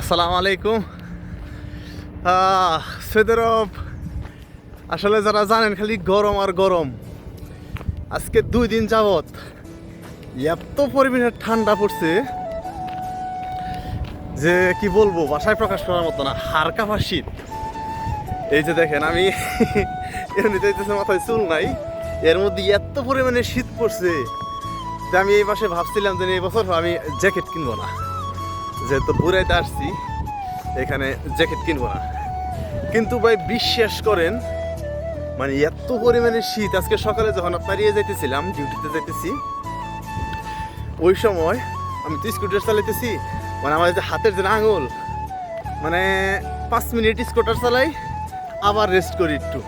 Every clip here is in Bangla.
আসসালামু আলাইকুম। সৌদি আরব আসলে যারা জানেন খালি গরম আর গরম, আজকে দুই দিন যাবত এত পরিমাণে ঠান্ডা পড়ছে যে কি বলব, বাসায় প্রকাশ করার মতো না হাড় কাঁপা শীত এই যে দেখেন, আমি এমনিতে মাথায় চুল নাই, এর মধ্যে এত পরিমাণে শীত পড়ছে যে আমি এই মাসে ভাবছিলাম যে এই বছর আমি জ্যাকেট কিনবো না। যেহেতু বুড়াইতে আসছি, এখানে জ্যাকেট কিনবো না। কিন্তু ভাই, বিশ্বাস করেন মানে এত পরিমাণে শীত, আজকে সকালে যখন আপনার ইয়ে যাইতেছিলাম, ডিউটিতে যাইতেছি, ওই সময় আমি তো স্কুটার চালাইতেছি মানে আমার যে হাতের যে আঙুল মানে পাঁচ মিনিট স্কুটার চালাই, আবার রেস্ট করি একটু।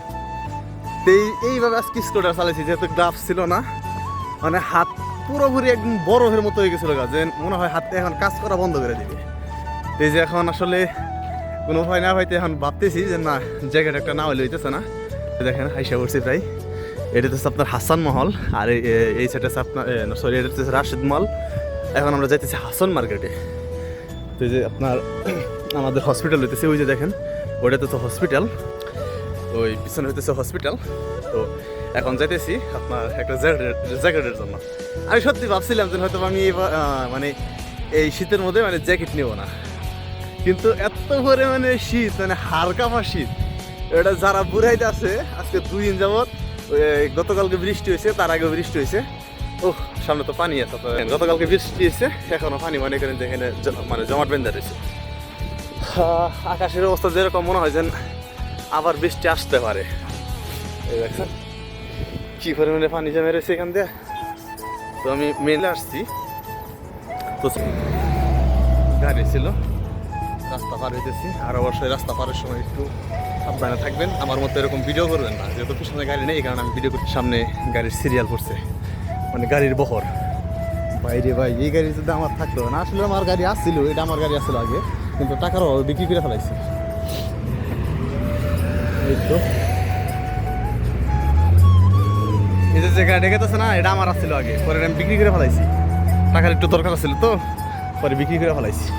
এই এইভাবে আজকে স্কুটার চালাইছি, যেহেতু গ্লাভস ছিল না মানে হাত পুরোপুরি একদম বরফের মতো হয়ে গেছিল যে মনে হয় হাতে এখন কাজ করা বন্ধ করে দিবে। এই যে এখন আসলে কোনো উপায় না হয়তো এখন ভাবতেছি যে না জায়গাটা একটা না হলে হইতেছে না। দেখেন, আইসা করছি প্রায়। এটা হচ্ছে আপনার হাসান মহল, আর এই- সাইড আছে আপনার সরি এটা হচ্ছে রাশিদ মল এখন আমরা যাইতেছি হাসান মার্কেটে। তো যে আপনার আমাদের হসপিটাল হইতেছে, ওই যে দেখেন, ওইটা তো হসপিটাল ওই পিছনে হইতেছে হসপিটাল তো এখন যাইতেছি আপনার একটা জ্যাকেটের জন্য। আমি সত্যি ভাবছিলাম যে হয়তো আমি মানে এই শীতের মধ্যে মানে জ্যাকেট নেব না। কিন্তু এত পরিমাণে শীত মানে হাড় কাঁপা শীত। এটা যারা বুড়াইতে আছে আজকে দুই দিন যাবত গতকালকে বৃষ্টি হয়েছে তার আগে বৃষ্টি হয়েছে। ও সামনে তো পানি আছে তো গতকালকে বৃষ্টি হয়েছে এখনও পানি মনে করেন যে এখানে মানে জমাট বেঁধে রয়েছে। আকাশের অবস্থা যেরকম মনে হয় যেন আবার বৃষ্টি আসতে পারে। এই দেখছেন কি পরিমাণে পানি জমে রয়েছে এখান দিয়ে? তো আমি মেলে আসছি। তো গাড়ি ছিল, রাস্তা পার হইতেছি। আর অবশ্যই রাস্তা পারের সময় একটু সাবধানে থাকবেন। আমার মতো এরকম ভিডিও করবেন না। যেহেতু পিছনে গাড়ি নেই কারণে আমি ভিডিও করছি। সামনে গাড়ির সিরিয়াল পড়ছে। মানে গাড়ির বহর। বাইরে ভাই, এই গাড়ি যদি আমার থাকতো না, আসলে আমার গাড়ি আসছিল, এটা আমার গাড়ি আসছিল আগে। কিন্তু টাকার অভাবে বিক্রি করে ফেলাইছি। এই তো। এই যে গাড়ি গেতেছে না, এটা আমার আসছিল আগে। পরে আমি বিক্রি করে ফেলাইছি। টাকার একটু দরকার ছিল তো, পরে বিক্রি করে ফেলাইছি।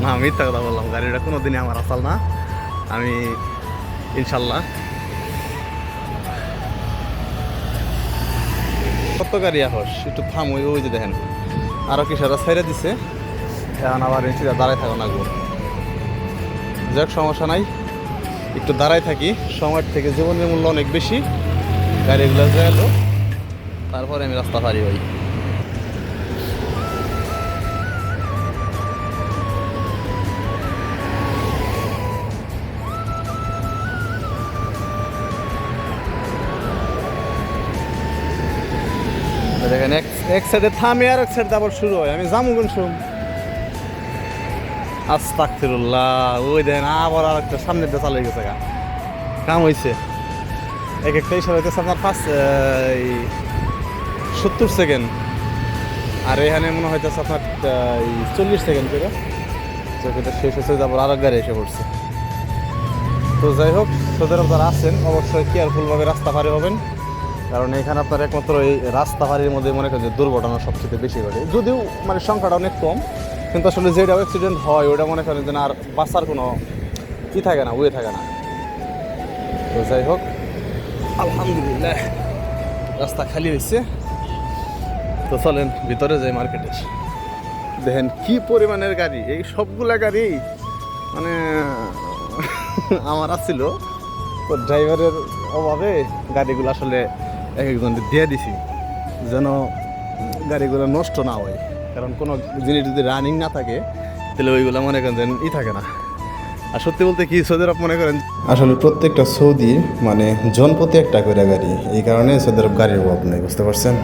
না মিথ্যা কথা বললাম গাড়িটা কোনো দিনই আমার আসাল না। আমি, ইনশাল্লাহ। কত গাড়ি আহস? একটু থাম ওই ওই যে দেখেন। আরও কিসারা ছেড়ে দিছে। এখন আবার এসে দাঁড়ায় থাকো না গো। যাক, সমস্যা নাই। একটু দাঁড়ায় থাকি। সময়ের থেকে জীবনের মূল্য অনেক বেশি। গাড়িগুলো গেলো তারপরে আমি রাস্তা পারি হই। দেখেন এক সাইডে থামে আর এক সাইডে আবার শুরু হয়। আমি যাব কোন শুন আস্তাকফিরুল্লাহ ওই দেখেন আবার আর একটা সামনে দিয়ে চালিয়ে গেছে গা। কাম হয়েছে এক একটা ইশারা হইতেছে আপনার পাঁচ সত্তর সেকেন্ড আর এখানে মনে হইতেছে আপনার চল্লিশ সেকেন্ড করে। যেটা শেষ হচ্ছে তারপর আর গাড়ি এসে পড়ছে। তো যাই হোক, সৌদের যারা আছেন, অবশ্যই কেয়ারফুলভাবে রাস্তা পারে হবেন। কারণ এখানে আপনার একমাত্র এই রাস্তা পাড়ির মধ্যে মনে করেন যে দুর্ঘটনা সবচেয়ে বেশি ঘটে। যদিও মানে সংখ্যাটা অনেক কম, কিন্তু আসলে যেটা অ্যাক্সিডেন্ট হয়, ওটা মনে করেন যে আর বাঁচার কোনো ই থাকে না, ওয়ে থাকে না। তো যাই হোক আলহামদুলিল্লাহ। রাস্তা খালি হয়েছে। তো চলেন, ভিতরে যাই মার্কেটে দেখেন কি পরিমাণের গাড়ি, এই সবগুলা গাড়ি মানে আমার আসছিল তো ড্রাইভারের অভাবে গাড়িগুলো আসলে এক একজন দিয়ে দিছি, যেন গাড়িগুলো নষ্ট না হয়। কারণ কোনো জিনিস যদি রানিং না থাকে, তাহলে ওইগুলো মনে করেন ই থাকে না। আর সত্যি বলতে কি সৌদি আরব মনে করেন? আসলে প্রত্যেকটা সৌদির মানে জনপ্রতি একটা করে গাড়ি। এই কারণে সৌদি আরব গাড়ির অভাব নেই, বুঝতে পারছেন?